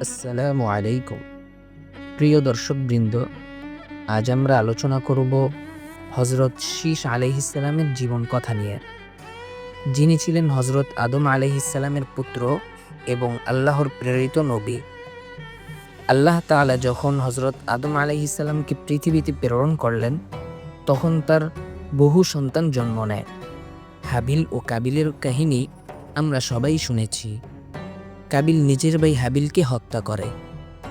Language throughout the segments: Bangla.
আসসালামু আলাইকুম। প্রিয় দর্শকবৃন্দ, আজ আমরা আলোচনা করব হজরত শীষ আলহিসাল্লামের জীবন কথা নিয়ে। যিনি ছিলেন হজরত আদম আলহিসাল্লামের পুত্র এবং আল্লাহর প্রেরিত নবী। আল্লাহ তাআলা যখন হজরত আদম আলহিসাল্লামকে পৃথিবীতে প্রেরণ করলেন, তখন তার বহু সন্তান জন্ম নেয়। হাবিল ও কাবিলের কাহিনী আমরা সবাই শুনেছি। কাবিল নিজের ভাই হাবিলকে হত্যা করে।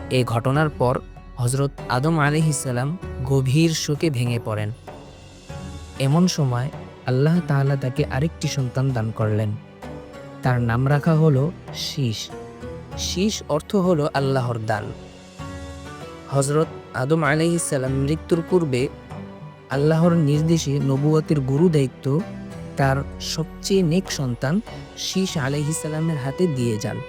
এ ঘটনার পর হজরত আদম আলিহিসাল্লাম গভীর শোকে ভেঙে পড়েন। এমন সময় আল্লাহ তাআলা তাকে আরেকটি সন্তান দান করলেন। তার নাম রাখা হলো শীষ শীষ অর্থ হলো আল্লাহর দান। হজরত আদম আলাইহিসাল্লাম মৃত্যুর পূর্বে আল্লাহর নির্দেশে নবুয়তের গুরু দায়িত্ব তার সবচেয়ে নেক সন্তান শীষ আলাইহিসাল্লামের হাতে দিয়ে যান।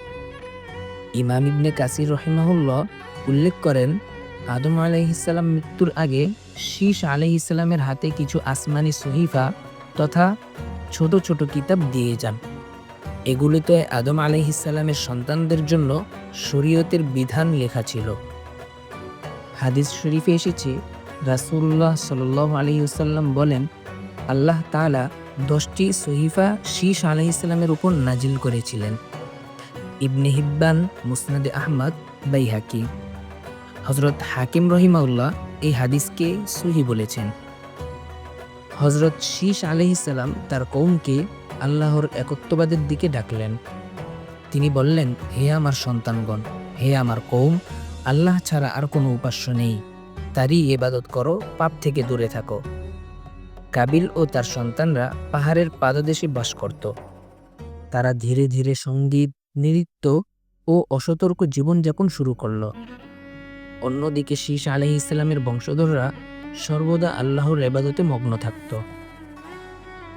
ইমাম ইবনে কাসির রহিমাহুল্লাহ উল্লেখ করেন, আদম আলাইহিসাল্লাম মৃত্যুর আগে শীষ আলাইহিসাল্লামের হাতে কিছু আসমানি সহিফা তথা ছোট ছোট কিতাব দিয়ে যান। এগুলিতে আদম আলাইহিসাল্লামের সন্তানদের জন্য শরীয়তের বিধান লেখা ছিল। হাদিস শরীফে এসেছে, রাসূলুল্লাহ সাল্লাহ আলাইসাল্লাম বলেন, আল্লাহ তাআলা দশটি সহিফা শীষ আলাইহিসাল্লামের উপর নাজিল করেছিলেন। ইবনে হিব্বান, মুসনাদে আহমদ বাই বাইহাকি। হজরত হাকিম রহিমাউল্লাহ এই হাদিসকে সহি বলেছেন। হজরত শীষ আলহিসাল্লাম তার কৌমকে আল্লাহর একত্ববাদের দিকে ডাকলেন। তিনি বললেন, হে আমার সন্তানগণ, হে আমার কৌম আল্লাহ ছাড়া আর কোনো উপাস্য নেই। তারই এবাদত করো, পাপ থেকে দূরে থাকো। কাবিল ও তার সন্তানরা পাহাড়ের পাদদেশে বাস করত। তারা ধীরে ধীরে সংগীত নৃত্য ও অসতর্ক জীবনযাপন শুরু করল। অন্যদিকে শীষ আলহ ইসলামের বংশধররা সর্বদা আল্লাহর এবাদতে মগ্ন থাকত।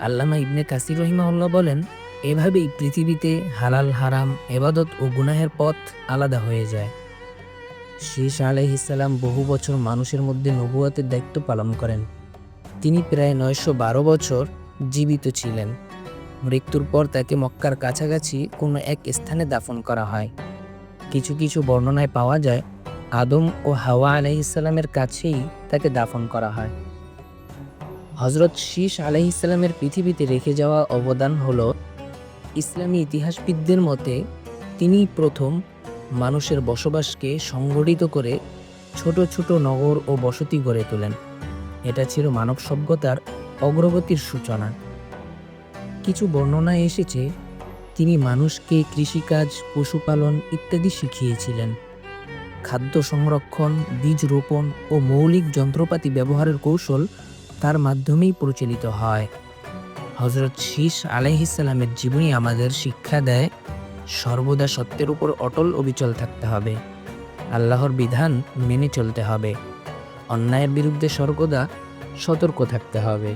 আল্লামা ইবনে কাসির রহিমাউল্লাহ বলেন, এভাবেই পৃথিবীতে হালাল, হারাম, এবাদত ও গুনাহের পথ আলাদা হয়ে যায়। শীষ আলহ ইসলাম বহু বছর মানুষের মধ্যে নবুয়াতের দায়িত্ব পালন করেন। তিনি প্রায় নয়শো বারো বছর জীবিত ছিলেন। মৃত্যুর পর তাকে মক্কার কাছাকাছি কোনো এক স্থানে দাফন করা হয়। কিছু কিছু বর্ণনায় পাওয়া যায়, আদম ও হাওয়া আলাইসাল্লামের কাছেই তাকে দাফন করা হয়। হজরত শীষ আলাইসাল্লামের পৃথিবীতে রেখে যাওয়া অবদান হল, ইসলামী ইতিহাসবিদদের মতে তিনি প্রথম মানুষের বসবাসকে সংগঠিত করে ছোট ছোট নগর ও বসতি গড়ে তোলেন। এটা ছিল মানব সভ্যতার অগ্রগতির সূচনা। কিছু বর্ণনায় এসেছে, তিনি মানুষকে কৃষিকাজ, পশুপালন ইত্যাদি শিখিয়েছিলেন। খাদ্য সংরক্ষণ, বীজ রোপণ ও মৌলিক যন্ত্রপাতি ব্যবহারের কৌশল তার মাধ্যমেই প্রচলিত হয়। হজরত শীষ আলাইহিসাল্লামের জীবনী আমাদের শিক্ষা দেয়, সর্বদা সত্যের উপর অটল অবিচল থাকতে হবে। আল্লাহর বিধান মেনে চলতে হবে। অন্যায়ের বিরুদ্ধে সর্বদা সতর্ক থাকতে হবে।